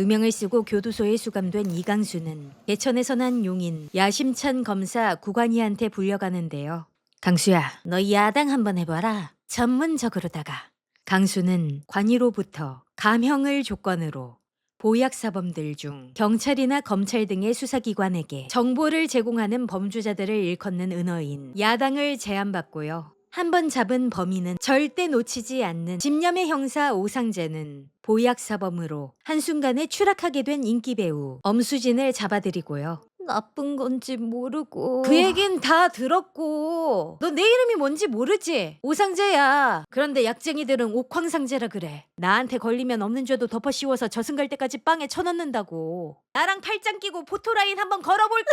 누명을 쓰고 교도소에 수감된 이강수는 개천에서 난 용인 야심찬 검사 구관이한테 불려가는데요. 강수야, 너 야당 한번 해봐라. 전문적으로다가. 강수는 관이로부터 감형을 조건으로 보약 사범들 중 경찰이나 검찰 등의 수사기관에게 정보를 제공하는 범죄자들을 일컫는 은어인 야당을 제안받고요. 한 번 잡은 범인은 절대 놓치지 않는 집념의 형사 오상재는 보약 사범으로 한순간에 추락하게 된 인기 배우 엄수진을 잡아들이고요. 나쁜 건지 모르고 그 얘긴 다 들었고 너 내 이름이 뭔지 모르지? 오상재야 그런데 약쟁이들은 옥황상제라 그래 나한테 걸리면 없는 죄도 덮어 씌워서 저승 갈 때까지 빵에 쳐넣는다고 나랑 팔짱 끼고 포토라인 한번 걸어볼까?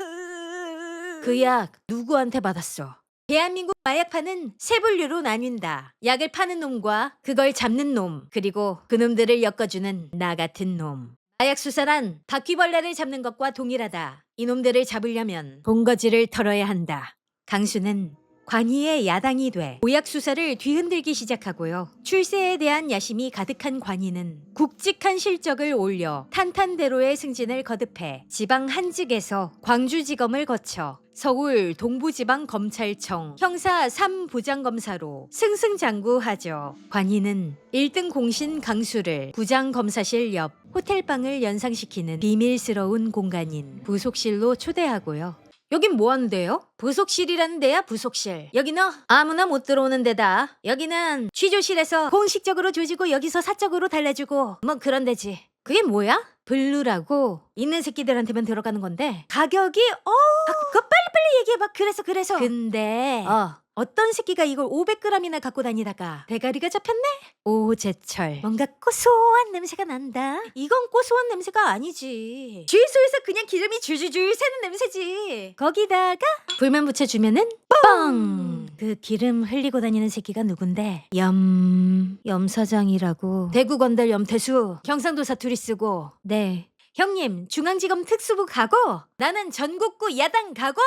그 약 누구한테 받았어? 대한민국 마약파는 세 분류로 나뉜다. 약을 파는 놈과 그걸 잡는 놈, 그리고 그놈들을 엮어주는 나 같은 놈. 마약 수사란 바퀴벌레를 잡는 것과 동일하다. 이놈들을 잡으려면 본거지를 털어야 한다. 강수는 관이의 야당이 돼 보약 수사를 뒤흔들기 시작하고요. 출세에 대한 야심이 가득한 관이는 굵직한 실적을 올려 탄탄대로의 승진을 거듭해 지방 한직에서 광주지검을 거쳐 서울 동부지방검찰청 형사 3부장검사로 승승장구하죠. 관이는 1등 공신 강수를 부장검사실 옆 호텔방을 연상시키는 비밀스러운 공간인 부속실로 초대하고요. 여긴 뭐 하는데요? 부속실이라는 데야 부속실. 여기는 아무나 못 들어오는 데다. 여기는 취조실에서 공식적으로 조지고 여기서 사적으로 달래주고 뭐 그런 데지. 그게 뭐야? 블루라고 있는 새끼들한테만 들어가는 건데 가격이 어 아, 그거 빨리빨리 얘기해봐 그래서 그래서 근데 어 어떤 새끼가 이걸 500g이나 갖고 다니다가 대가리가 잡혔네? 오제철. 뭔가 고소한 냄새가 난다. 이건 고소한 냄새가 아니지. 주유소에서 그냥 기름이 줄줄줄 새는 냄새지. 거기다가 불만 붙여주면은 뻥! 그 기름 흘리고 다니는 새끼가 누군데? 염... 염사장이라고. 대구 건달 염태수. 경상도 사투리 쓰고. 네. 형님 중앙지검 특수부 가고 나는 전국구 야당 가고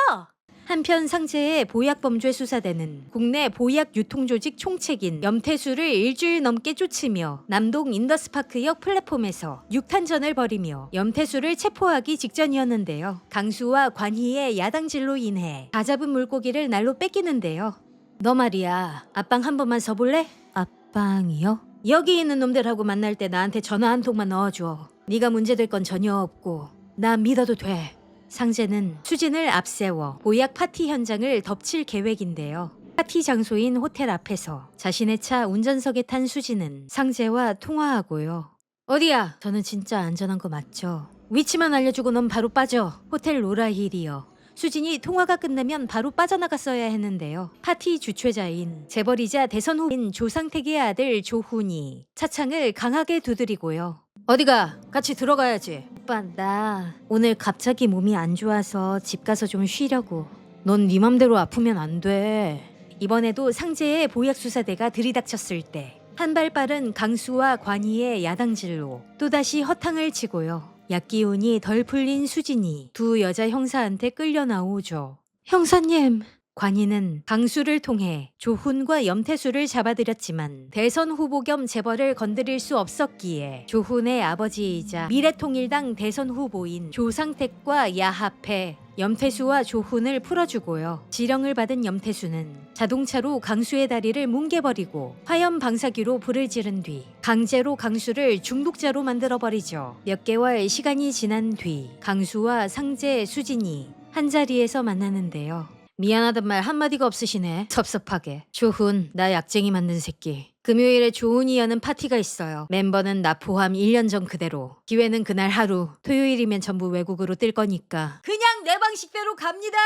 한편 상재의 보약 범죄 수사대는 국내 보약 유통 조직 총책인 염태수를 일주일 넘게 쫓으며 남동 인더스파크역 플랫폼에서 육탄전을 벌이며 염태수를 체포하기 직전이었는데요. 강수와 관희의 야당질로 인해 다 잡은 물고기를 날로 뺏기는데요. 너 말이야 앞방 한 번만 서볼래? 앞방이요? 여기 있는 놈들하고 만날 때 나한테 전화 한 통만 넣어줘. 네가 문제될 건 전혀 없고 나 믿어도 돼. 상재는 수진을 앞세워 보약 파티 현장을 덮칠 계획인데요. 파티 장소인 호텔 앞에서 자신의 차 운전석에 탄 수진은 상재와 통화하고요. 어디야? 저는 진짜 안전한 거 맞죠? 위치만 알려주고 넌 바로 빠져. 호텔 로라힐이요. 수진이 통화가 끝나면 바로 빠져나갔어야 했는데요. 파티 주최자인 재벌이자 대선 후보인 조상택의 아들 조훈이 차창을 강하게 두드리고요. 어디가? 같이 들어가야지. 오빠 나 오늘 갑자기 몸이 안 좋아서 집 가서 좀 쉬려고. 넌 네 맘대로 아프면 안 돼. 이번에도 상재의 보약 수사대가 들이닥쳤을 때 한 발 빠른 강수와 관이의 야당질로 또다시 허탕을 치고요. 약기운이 덜 풀린 수진이 두 여자 형사한테 끌려 나오죠. 형사님, 관이는 강수를 통해 조훈과 염태수를 잡아들였지만 대선 후보 겸 재벌을 건드릴 수 없었기에 조훈의 아버지이자 미래통일당 대선 후보인 조상택과 야합해 염태수와 조훈을 풀어주고요. 지령을 받은 염태수는 자동차로 강수의 다리를 뭉개버리고 화염 방사기로 불을 지른 뒤 강제로 강수를 중독자로 만들어버리죠. 몇 개월 시간이 지난 뒤 강수와 상재, 수진이 한 자리에서 만나는데요. 미안하단 말 한마디가 없으시네. 섭섭하게. 조훈, 나 약쟁이 만든 새끼. 금요일에 조훈이 여는 파티가 있어요. 멤버는 나 포함 1년 전 그대로. 기회는 그날 하루. 토요일이면 전부 외국으로 뜰 거니까. 그냥 내 방식대로 갑니다!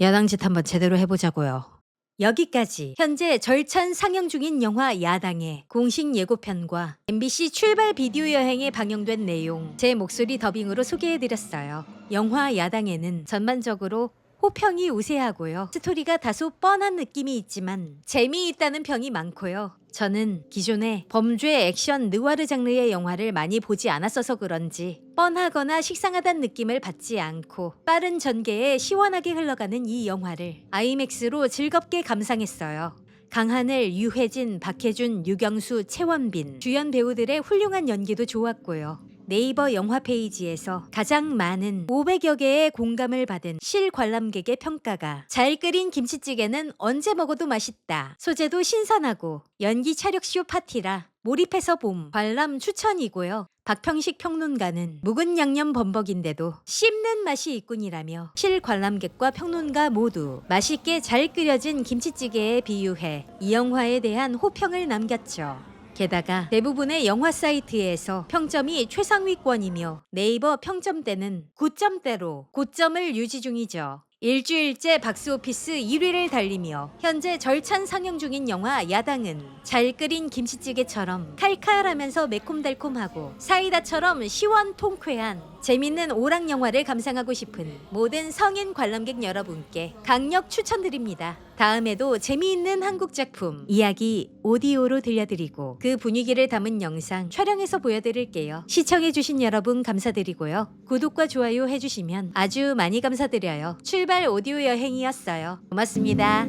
야당짓 한번 제대로 해보자고요. 여기까지 현재 절찬 상영 중인 영화 야당의 공식 예고편과 MBC 출발 비디오 여행에 방영된 내용 제 목소리 더빙으로 소개해드렸어요. 영화 야당에는 전반적으로 호평이 우세하고요. 스토리가 다소 뻔한 느낌이 있지만 재미있다는 평이 많고요. 저는 기존에 범죄 액션 느와르 장르의 영화를 많이 보지 않았어서 그런지 뻔하거나 식상하다는 느낌을 받지 않고 빠른 전개에 시원하게 흘러가는 이 영화를 아이맥스로 즐겁게 감상했어요. 강하늘, 유해진, 박해준, 유경수, 최원빈 주연 배우들의 훌륭한 연기도 좋았고요. 네이버 영화 페이지에서 가장 많은 500여 개의 공감을 받은 실관람객의 평가가 잘 끓인 김치찌개는 언제 먹어도 맛있다. 소재도 신선하고 연기 차력쇼 파티라 몰입해서 봄 관람 추천이고요. 박평식 평론가는 묵은 양념 범벅인데도 씹는 맛이 있군이라며 실관람객과 평론가 모두 맛있게 잘 끓여진 김치찌개에 비유해 이 영화에 대한 호평을 남겼죠. 게다가 대부분의 영화 사이트에서 평점이 최상위권이며 네이버 평점대는 9점대로 고점을 유지 중이죠. 일주일째 박스오피스 1위를 달리며 현재 절찬 상영 중인 영화 야당은 잘 끓인 김치찌개처럼 칼칼하면서 매콤달콤하고 사이다처럼 시원 통쾌한 재밌는 오락 영화를 감상하고 싶은 모든 성인 관람객 여러분께 강력 추천드립니다. 다음에도 재미있는 한국 작품 이야기 오디오로 들려드리고 그 분위기를 담은 영상 촬영해서 보여드릴게요. 시청해주신 여러분 감사드리고요. 구독과 좋아요 해주시면 아주 많이 감사드려요. 출발 오디오 여행이었어요. 고맙습니다.